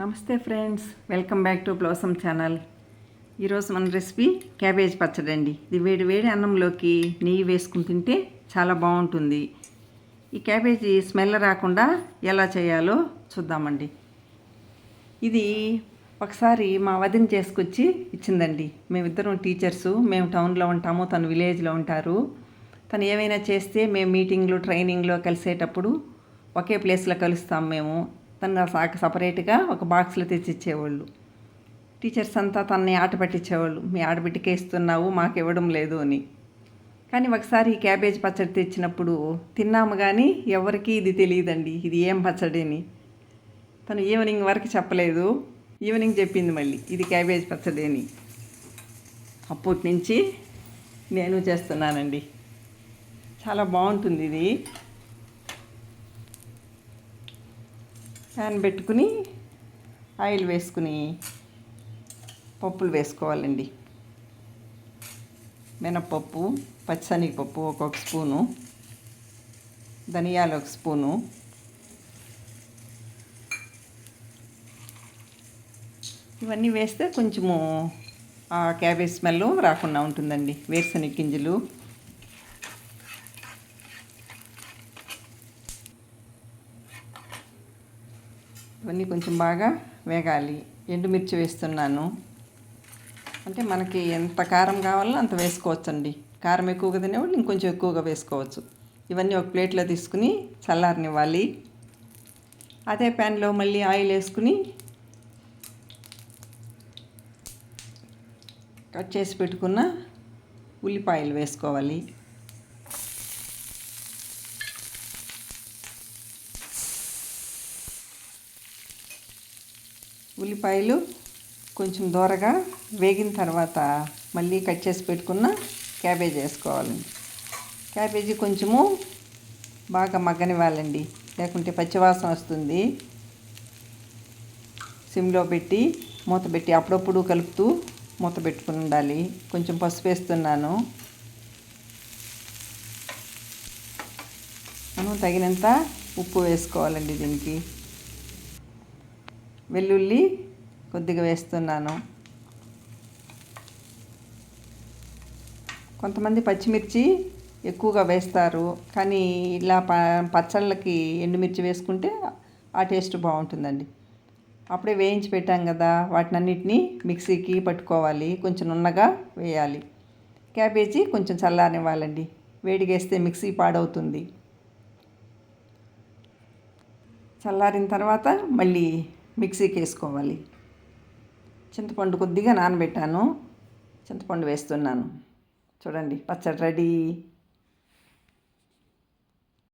నమస్తే friends welcome back to blossom channel. ఈరోజు మన రెసిపీ క్యాబేజ్ పచ్చడి అండి ఇది వేడి వేడి అన్నంలోకి నెయ్యి వేసుకుని తింటే చాలా బాగుంటుంది. ఈ క్యాబేజీ స్మెల్ రాకుండా ఎలా చేయాలో చూద్దామండి. ఇది ఒకసారి మా వదిన చేసుకొచ్చి ఇచ్చిందండి. మేమిద్దరం టీచర్సు మేము టౌన్లో ఉంటాము తను విలేజ్లో ఉంటారు. తను ఏమైనా చేస్తే మేము మీటింగ్లు ట్రైనింగ్లో కలిసేటప్పుడు ఒకే ప్లేస్లో కలుస్తాం మేము. తను సాక సపరేట్గా ఒక బాక్స్లో తెచ్చి ఇచ్చేవాళ్ళు టీచర్స్ అంతా తనని ఆట పట్టించేవాళ్ళు మీ ఆడబిడ్డకే ఇస్తున్నావు మాకు ఇవ్వడం లేదు అని. కానీ ఒకసారి ఈ క్యాబేజ్ పచ్చడి తెచ్చినప్పుడు తిన్నాము కానీ ఎవరికీ ఇది తెలియదండి ఇది ఏం పచ్చడి అని. తను ఈవినింగ్ వరకు చెప్పలేదు. ఈవినింగ్ చెప్పింది మళ్ళీ ఇది క్యాబేజ్ పచ్చడి అని. అప్పటి నుంచి నేను చేస్తున్నానండి. చాలా బాగుంటుంది ఇది. ప్యాన్ పెట్టుకుని ఆయిల్ వేసుకుని పప్పులు వేసుకోవాలండి. మినప్పప్పు పచ్చిశనగపప్పు ఒక్కొక్క స్పూను ధనియాలు ఒక స్పూను ఇవన్నీ వేస్తే కొంచెము ఆ క్యాబేజ్ స్మెల్ రాకుండా ఉంటుందండి. వేరుశనగ గింజలు ఇవన్నీ కొంచెం బాగా వేగాలి. ఎండుమిర్చి వేస్తున్నాను. అంటే మనకి ఎంత కారం కావాలో అంత వేసుకోవచ్చండి. కారం ఎక్కువగా తినేవాళ్ళు ఇంకొంచెం ఎక్కువగా వేసుకోవచ్చు. ఇవన్నీ ఒక ప్లేట్లో తీసుకుని చల్లారనివ్వాలి. అదే ప్యాన్లో మళ్ళీ ఆయిల్ వేసుకుని కట్ చేసి పెట్టుకున్న ఉల్లిపాయలు వేసుకోవాలి. ఉల్లిపాయలు కొంచెం దూరగా వేగిన తర్వాత మళ్ళీ కట్ చేసి పెట్టుకున్న క్యాబేజ్ వేసుకోవాలండి. క్యాబేజీ కొంచెము బాగా మగ్గనివ్వాలండి. లేకుంటే పచ్చివాసన వస్తుంది. సిమ్లో పెట్టి మూత పెట్టి అప్పుడప్పుడు కలుపుతూ మూత పెట్టుకుని ఉండాలి. కొంచెం పసుపు వేస్తున్నాను. మనం తగినంత ఉప్పు వేసుకోవాలండి దీనికి. వెల్లుల్లి కొద్దిగా వేస్తున్నాను. కొంతమంది పచ్చిమిర్చి ఎక్కువగా వేస్తారు. కానీ ఇలా ప పచ్చళ్ళకి ఎండుమిర్చి వేసుకుంటే ఆ టేస్ట్ బాగుంటుందండి. అప్పుడే వేయించి పెట్టాం కదా వాటిని అన్నిటినీ మిక్సీకి పట్టుకోవాలి. కొంచెం నున్నగా వేయాలి. క్యాబేజీ కొంచెం చల్లారనివ్వాలండి. వేడిగేస్తే మిక్సీ పాడవుతుంది. చల్లారిన తర్వాత మళ్ళీ మిక్సీకి వేసుకోవాలి చింతపండు కొద్దిగా నానబెట్టాను. చింతపండు వేస్తున్నాను. చూడండి పచ్చడి రెడీ.